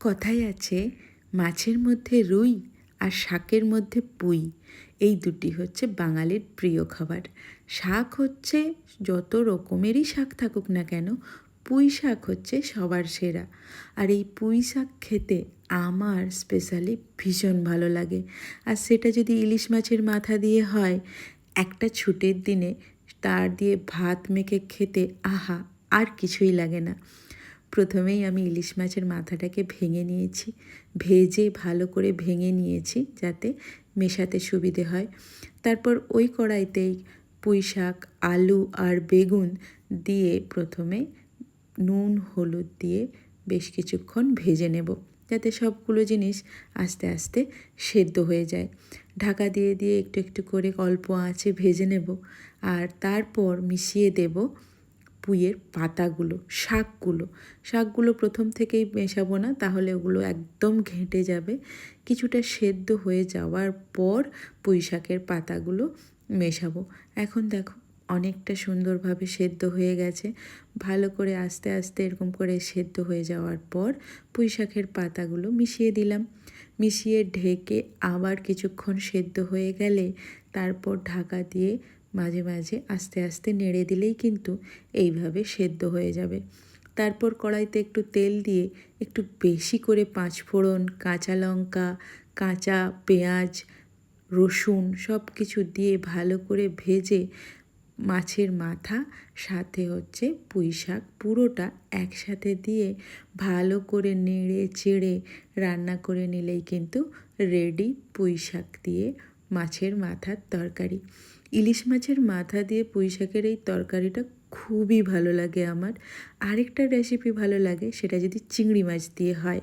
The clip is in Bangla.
কথায় আছে, মাছের মধ্যে রুই আর শাকের মধ্যে পুঁই। এই দুটি হচ্ছে বাঙালির প্রিয় খাবার। শাক হচ্ছে যত রকমেরই শাক থাকুক না কেন, পুঁই শাক হচ্ছে সবার সেরা। আর এই পুঁই শাক খেতে আমার স্পেশালি ভীষণ ভালো লাগে। আর সেটা যদি ইলিশ মাছের মাথা দিয়ে হয়, একটা ছুটির দিনে তার দিয়ে ভাত মেখে খেতে আহা, আর কিছুই লাগে না। প্রথমেই আমি ইলিশ মাছের মাথাটাকে ভেঙে নিয়েছি, ভেজে ভালো করে ভেঙে নিয়েছি যাতে মেশাতে সুবিধে হয়। তারপর ওই কড়াইতেই পুঁই শাক, আলু আর বেগুন দিয়ে প্রথমে নুন, হলুদ দিয়ে বেশ কিছুক্ষণ ভেজে নেব যাতে সবগুলো জিনিস আস্তে আস্তে সেদ্ধ হয়ে যায়। ঢাকা দিয়ে দিয়ে একটু একটু করে অল্প আঁচে ভেজে নেব আর তারপর মিশিয়ে দেব পুঁইয়ের পাতাগুলো, শাকগুলো। শাকগুলো প্রথম থেকেই মেশাবো না, তাহলে ওগুলো একদম ঘেঁটে যাবে। কিছুটা সেদ্ধ হয়ে যাওয়ার পর পুঁই শাকের পাতাগুলো মেশাবো। এখন দেখো, অনেকটা সুন্দরভাবে সেদ্ধ হয়ে গেছে। ভালো করে আস্তে আস্তে এরকম করে সেদ্ধ হয়ে যাওয়ার পর পুঁই শাকের পাতাগুলো মিশিয়ে দিলাম। মিশিয়ে ঢেকে আবার কিছুক্ষণ সেদ্ধ হয়ে গেলে তারপর ঢাকা দিয়ে মাঝে মাঝে আস্তে আস্তে নেড়ে দিলেই কিন্তু এইভাবে সেদ্ধ হয়ে যাবে। তারপর কড়াইতে একটু তেল দিয়ে একটু বেশি করে পাঁচ ফোড়ন কাঁচা লঙ্কা, কাঁচা পেঁয়াজ, রসুন সব কিছু দিয়ে ভালো করে ভেজে মাছের মাথা, সাথে হচ্ছে পুঁই শাক পুরোটা একসাথে দিয়ে ভালো করে নেড়ে চেড়ে রান্না করে নিলেই কিন্তু রেডি পুঁই শাক দিয়ে মাছের মাথার তরকারি। ইলিশ মাছের মাথা দিয়ে পুঁইশাকের এই তরকারিটা খুবই ভালো লাগে আমার। আরেকটা রেসিপি ভালো লাগে, সেটা যদি চিংড়ি মাছ দিয়ে হয়।